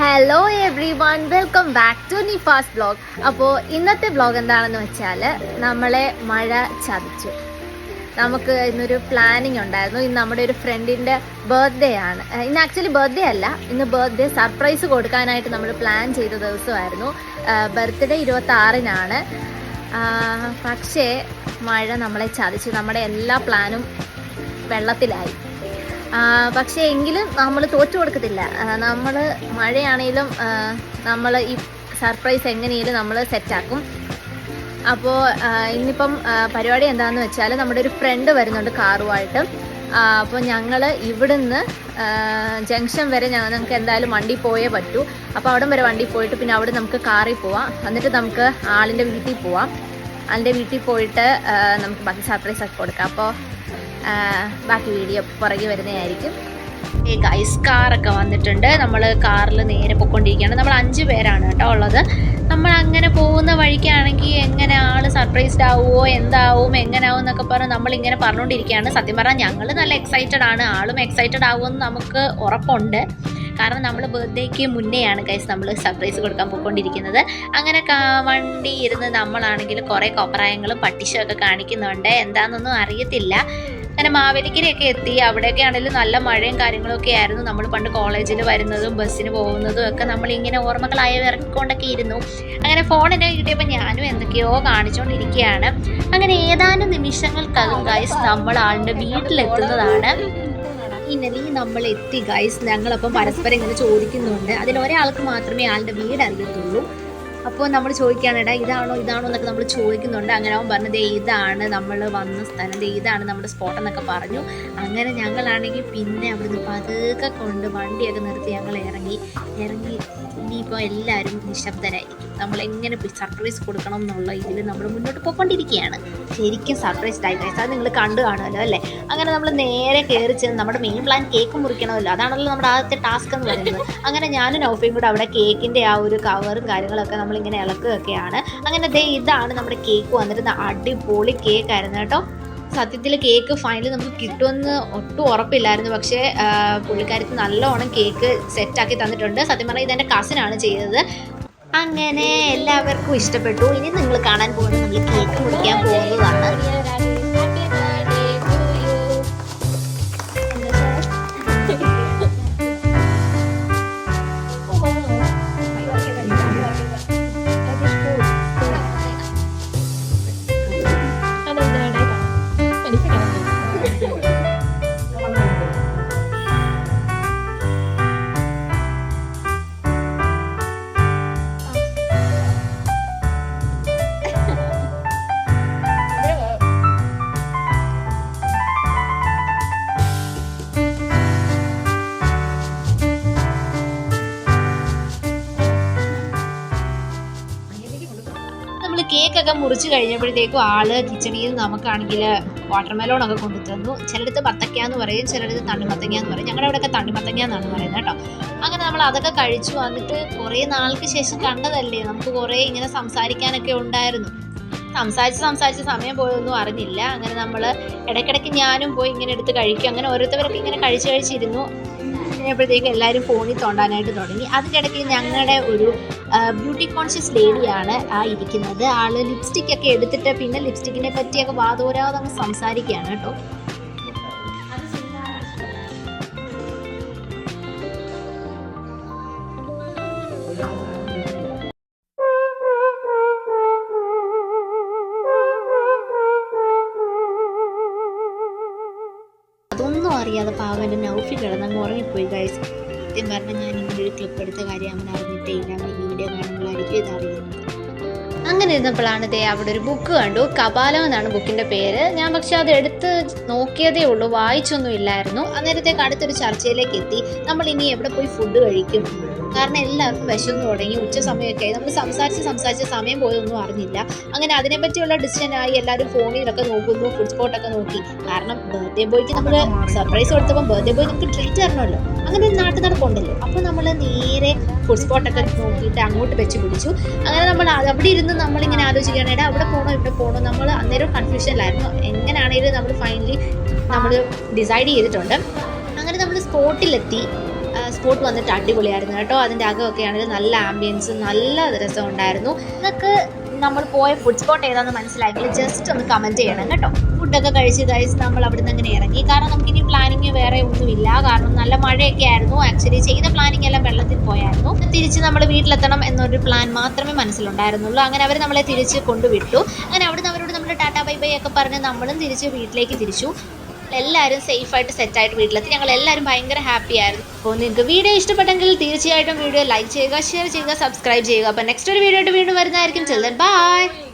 Hello everyone welcome back to Nifas blog അപ്പോൾ ഇന്നത്തെ blog എന്താണെന്ന് വെച്ചാൽ നമ്മളെ മഴ ചതിച്ചു. നമുക്ക് ഇന്നൊരു പ്ലാനിങ് ഉണ്ടായിരുന്നു. ഇന്ന് നമ്മുടെ ഒരു ഫ്രണ്ടിന്റെ ബർത്ത്ഡേ ആണ്. ഇന്ന് ആക്ച്വലി ബർത്ത്ഡേ അല്ല. ഇന്ന് ബർത്ത്ഡേ സർപ്രൈസ് കൊടുക്കാനായിട്ട് നമ്മൾ പ്ലാൻ ചെയ്ത ദിവസമായിരുന്നു. ബർത്ത്ഡേ ഇരുപത്തി ആറിനാണ് പക്ഷേ മഴ നമ്മളെ ചതിച്ചു. നമ്മുടെ എല്ലാ പ്ലാനും വെള്ളത്തിലായി. പക്ഷേ എങ്കിലും നമ്മൾ തോറ്റു കൊടുക്കത്തില്ല. നമ്മൾ മഴയാണെങ്കിലും നമ്മൾ ഈ സർപ്രൈസ് എങ്ങനെയും നമ്മൾ സെറ്റാക്കും. അപ്പോൾ ഇന്നിപ്പം പരിപാടി എന്താണെന്ന് വെച്ചാൽ നമ്മുടെ ഒരു ഫ്രണ്ട് വരുന്നുണ്ട് കാറുമായിട്ട്. അപ്പോൾ ഞങ്ങൾ ഇവിടുന്ന് ജംഗ്ഷൻ വരെ ഞങ്ങൾ നമുക്ക് എന്തായാലും വണ്ടി പോയേ പറ്റൂ. അപ്പോൾ അവിടം വരെ വണ്ടി പോയിട്ട് പിന്നെ അവിടെ നമുക്ക് കാറിൽ പോവാം. എന്നിട്ട് നമുക്ക് ആളിന്റെ വീട്ടിൽ പോവാം. ആളിന്റെ വീട്ടിൽ പോയിട്ട് നമുക്ക് ബാക്കി സർപ്രൈസ് ഒക്കെ കൊടുക്കാം. അപ്പോൾ ബാക്കി വീഡിയോ പുറകെ വരുന്നതായിരിക്കും. ഈ ഗൈസ് കാറൊക്കെ വന്നിട്ടുണ്ട്. നമ്മൾ കാറിൽ നേരെ പൊയ്ക്കൊണ്ടിരിക്കുകയാണ്. നമ്മൾ അഞ്ച് പേരാണ് കേട്ടോ ഉള്ളത്. നമ്മൾ അങ്ങനെ പോകുന്ന വഴിക്കാണെങ്കിൽ എങ്ങനെ ആൾ സർപ്രൈസ്ഡ് ആവുമോ എന്താവും എങ്ങനെ ആവും എന്നൊക്കെ പറഞ്ഞ് നമ്മളിങ്ങനെ പറഞ്ഞുകൊണ്ടിരിക്കുകയാണ് സത്യം പറഞ്ഞാൽ ഞങ്ങൾ നല്ല എക്സൈറ്റഡ് ആണ്. ആളും എക്സൈറ്റഡ് ആവുമെന്ന് നമുക്ക് ഉറപ്പുണ്ട്. കാരണം നമ്മൾ ബർത്ത്ഡേക്ക് മുന്നെയാണ് ഗൈസ് നമ്മൾ സർപ്രൈസ് കൊടുക്കാൻ പോയിക്കൊണ്ടിരിക്കുന്നത്. അങ്ങനെ വണ്ടി ഇരുന്ന് നമ്മളാണെങ്കിൽ കുറേ കൊപ്രായങ്ങളും പട്ടിഷമൊക്കെ കാണിക്കുന്നുണ്ട്. എന്താണെന്നൊന്നും അറിയത്തില്ല. അങ്ങനെ മാവേലിക്കരയൊക്കെ എത്തി. അവിടെയൊക്കെ ആണെങ്കിലും നല്ല മഴയും കാര്യങ്ങളൊക്കെ ആയിരുന്നു. നമ്മൾ പണ്ട് കോളേജിൽ വരുന്നതും ബസ്സിന് പോകുന്നതും ഒക്കെ നമ്മൾ ഇങ്ങനെ ഓർമ്മകളായി ഇറക്കിക്കൊണ്ടൊക്കെ ഇരുന്നു. അങ്ങനെ ഫോൺ എന്നെ കിട്ടിയപ്പോൾ ഞാനും എന്തൊക്കെയോ കാണിച്ചുകൊണ്ടിരിക്കുകയാണ് അങ്ങനെ ഏതാനും നിമിഷങ്ങൾക്കകം ഗൈസ് നമ്മൾ ആളുടെ വീട്ടിലെത്തുന്നതാണ്. ഇന്നലെ നമ്മൾ എത്തി ഗൈസ് ഞങ്ങളപ്പം പരസ്പരം ഇങ്ങനെ ചോദിക്കുന്നുണ്ട്. അതിൽ ഒരാൾക്ക് മാത്രമേ ആളുടെ വീട് അറിയത്തുള്ളൂ അപ്പോൾ നമ്മൾ ചോദിക്കാൻ ഇട ഇതാണോ ഇതാണോ എന്നൊക്കെ നമ്മൾ ചോദിക്കുന്നുണ്ട്. അങ്ങനെ അവൻ പറഞ്ഞത് ഇതാണ് നമ്മൾ വന്ന സ്ഥലം. ഇതാണ് നമ്മുടെ സ്പോട്ട് എന്നൊക്കെ പറഞ്ഞു. അങ്ങനെ ഞങ്ങളാണെങ്കിൽ പിന്നെ അവിടുന്ന് പതുക്കെ കൊണ്ട് വണ്ടിയൊക്കെ നിർത്തി ഞങ്ങൾ ഇറങ്ങി. ഇറങ്ങി ഇനിയിപ്പോൾ എല്ലാവരും നിശബ്ദരായിരിക്കും. നമ്മൾ എങ്ങനെ സർപ്രൈസ് കൊടുക്കണം എന്നുള്ള ഇതിൽ നമ്മൾ മുന്നോട്ട് പോയിക്കൊണ്ടിരിക്കുകയാണ്. ശരിക്കും സർപ്രൈസ്ഡ് ആയി ഗൈസ് അത് നിങ്ങൾ കണ്ടു കാണുമല്ലോ അല്ലേ? അങ്ങനെ നമ്മൾ നേരെ കയറി ചെന്ന് നമ്മുടെ മെയിൻ പ്ലാൻ കേക്ക് മുറിക്കണമല്ലോ. അതാണല്ലോ നമ്മുടെ ആദ്യത്തെ ടാസ്ക് എന്ന് പറയുന്നത്. അങ്ങനെ ഞാനും നൗഫയും കൂടെ അവിടെ കേക്കിന്റെ ആ ഒരു കവറും കാര്യങ്ങളൊക്കെ നമ്മളിങ്ങനെ ഇളക്കുകയൊക്കെയാണ്. അങ്ങനെ ദേ ഇതാണ് നമ്മുടെ കേക്ക് വന്നിരുന്ന അടിപൊളി കേക്ക് ആയിരുന്നു കേട്ടോ. സത്യത്തിൽ കേക്ക് ഫൈനലി നമുക്ക് കിട്ടുമെന്ന് ഒട്ടും ഉറപ്പില്ലായിരുന്നു. പക്ഷേ പുള്ളിക്കാരിക്ക് നല്ലോണം കേക്ക് സെറ്റാക്കി തന്നിട്ടുണ്ട്. സത്യം പറഞ്ഞാൽ ഇതെന്റെ കസിനാണ് ചെയ്തത്. അങ്ങനെ എല്ലാവർക്കും ഇഷ്ടപ്പെട്ടു. ഇനി നിങ്ങൾ കാണാൻ പോകുന്നത് നമ്മൾ കേക്ക് മുറിക്കാൻ പോകുന്നതാണ്. കേക്കൊക്കെ മുറിച്ച് കഴിഞ്ഞപ്പോഴത്തേക്കും ആൾ കിച്ചണിൽ നിന്ന് നമുക്കാണെങ്കിൽ വാട്ടർമെലോൺ ഒക്കെ കൊണ്ടു തന്നു ചിലടത്ത് മത്തക്ക എന്ന് പറയും ചിലടത്ത് തണ്ണിമത്തങ്ങ എന്ന് പറയും. ഞങ്ങളുടെ അവിടെയൊക്കെ തണ്ണിമത്തങ്ങ എന്നാണ് പറയുന്നത് കേട്ടോ. അങ്ങനെ നമ്മൾ അതൊക്കെ കഴിച്ചു വന്നിട്ട് കുറേ നാൾക്ക് ശേഷം കണ്ടതല്ലേ നമുക്ക് കുറേ ഇങ്ങനെ സംസാരിക്കാനൊക്കെ ഉണ്ടായിരുന്നു. സംസാരിച്ച് സംസാരിച്ച് സമയം പോയൊന്നും അറിഞ്ഞില്ല. അങ്ങനെ നമ്മൾ ഇടയ്ക്കിടയ്ക്ക് ഞാനും പോയി ഇങ്ങനെ എടുത്ത് കഴിക്കും. അങ്ങനെ ഓരോരുത്തരൊക്കെ ഇങ്ങനെ കഴിച്ച് കഴിച്ചിരുന്നു. കഴിഞ്ഞപ്പോഴത്തേക്ക് എല്ലാവരും ഫോണിൽ തോണ്ടാനായിട്ട് തുടങ്ങി. അതിന്റെ ഞങ്ങളുടെ ഒരു ബ്യൂട്ടി കോൺഷ്യസ് ലേഡിയാണ് ആ ഇരിക്കുന്നത്. ആൾ ലിപ്സ്റ്റിക് ഒക്കെ എടുത്തിട്ട് പിന്നെ ലിപ്സ്റ്റിക്കിനെ പറ്റിയൊക്കെ വാതോരാതെ അങ്ങ് സംസാരിക്കുകയാണ് കേട്ടോ. കിടന്നങ്ങ് ഉറങ്ങിപ്പോയി ഗൈസ് സത്യം പറഞ്ഞാൽ ഞാൻ ഇങ്ങനെ ഒരു ക്ലിപ്പ് എടുത്ത കാര്യം അവൻ അറിഞ്ഞിട്ടേ ഇല്ല. അവൻ വീഡിയോ കാണുമ്പോഴായിരിക്കും ഇത് അറിയുന്നത് അങ്ങനെ ഇരുന്നപ്പോഴാണ് ദേ അവിടെ ഒരു ബുക്ക് കണ്ടു. കപാലം എന്നാണ് ബുക്കിന്റെ പേര്. ഞാൻ പക്ഷെ അത് എടുത്ത് നോക്കിയതേ ഉള്ളൂ. വായിച്ചൊന്നും ഇല്ലായിരുന്നു. അന്നേരത്തേക്ക് അടുത്തൊരു ചർച്ചയിലേക്ക് എത്തി. നമ്മൾ ഇനി എവിടെ പോയി ഫുഡ് കഴിക്കും? കാരണം എല്ലാവർക്കും വിശന്നു തുടങ്ങി ഉച്ച സമയമൊക്കെ ആയി. നമ്മൾ സംസാരിച്ച് സംസാരിച്ച് സമയം പോയതൊന്നും അറിഞ്ഞില്ല. അങ്ങനെ അതിനെപ്പറ്റിയുള്ള ഡിസിഷൻ ആയി എല്ലാവരും ഫോണിലൊക്കെ നോക്കുന്നു ഫുഡ് സ്പോട്ടൊക്കെ നോക്കി. കാരണം ബർത്ത്ഡേ ബോയ്ക്ക് നമ്മൾ സർപ്രൈസ് കൊടുത്തപ്പോൾ ബർത്ത്ഡേ ബോയ് നമുക്ക് ട്രീറ്റ് തരണമല്ലോ. അങ്ങനെ ഒരു നാട്ടിൽ നടപ്പുണ്ടല്ലോ. അപ്പോൾ നമ്മൾ നേരെ ഫുഡ് സ്പോട്ടൊക്കെ നോക്കിയിട്ട് അങ്ങോട്ട് വെച്ച് പിടിച്ചു. അങ്ങനെ നമ്മൾ അവിടെ ഇരുന്ന് നമ്മളിങ്ങനെ ആലോചിക്കുകയാണ് എടാ അവിടെ പോകണോ ഇവിടെ പോകണോ നമ്മൾ അന്നേരം കൺഫ്യൂഷനിലായിരുന്നു എങ്ങനെയാണെങ്കിലും നമ്മൾ ഫൈനലി നമ്മൾ ഡിസൈഡ് ചെയ്തിട്ടുണ്ട്. അങ്ങനെ നമ്മൾ സ്പോട്ടിലെത്തി സ്പോട്ട് വന്നിട്ട് അടിപൊളിയായിരുന്നു കേട്ടോ. അതിന്റെ അകമൊക്കെ ആണെങ്കിൽ നല്ല ആംബിയൻസ് നല്ല രസം ഉണ്ടായിരുന്നു നിങ്ങൾക്ക് നമ്മൾ പോയ ഫുഡ് സ്പോട്ട് ഏതാണെന്ന് മനസ്സിലാക്കി ജസ്റ്റ് ഒന്ന് കമന്റ് ചെയ്യണം കേട്ടോ. ഫുഡൊക്കെ കഴിച്ച് കഴിച്ച് നമ്മൾ അവിടെ നിന്ന് അങ്ങനെ ഇറങ്ങി. കാരണം നമുക്കിനി പ്ലാനിങ് വേറെ ഒന്നുമില്ല. കാരണം നല്ല മഴയൊക്കെ ആയിരുന്നു. ആക്ച്വലി ചെയ്ത പ്ലാനിങ് എല്ലാം വെള്ളത്തിൽ പോയായിരുന്നു. തിരിച്ച് നമ്മൾ വീട്ടിലെത്തണം എന്നൊരു പ്ലാൻ മാത്രമേ മനസ്സിലുണ്ടായിരുന്നുള്ളൂ. അങ്ങനെ അവർ നമ്മളെ തിരിച്ച് കൊണ്ടുവിട്ടു. അങ്ങനെ അവിടുന്ന് അവരോട് നമ്മൾ ടാറ്റാ ബൈ ബൈ ഒക്കെ പറഞ്ഞ് നമ്മളും തിരിച്ച് വീട്ടിലേക്ക് തിരിച്ചു. എല്ലാവരും സേഫായിട്ട് സെറ്റായിട്ട് വീട്ടിലെത്തി. ഞങ്ങൾ എല്ലാവരും ഭയങ്കര ഹാപ്പി ആയിരുന്നു. അപ്പോൾ നിങ്ങൾക്ക് വീഡിയോ ഇഷ്ടപ്പെട്ടെങ്കിൽ തീർച്ചയായിട്ടും വീഡിയോ ലൈക്ക് ചെയ്യുക ഷെയർ ചെയ്യുക സബ്സ്ക്രൈബ് ചെയ്യുക. അപ്പോൾ നെക്സ്റ്റ് ഒരു വീഡിയോ ആയിട്ട് വീണ്ടും വരുന്നതായിരിക്കും. ചെല്ലൻ ബൈ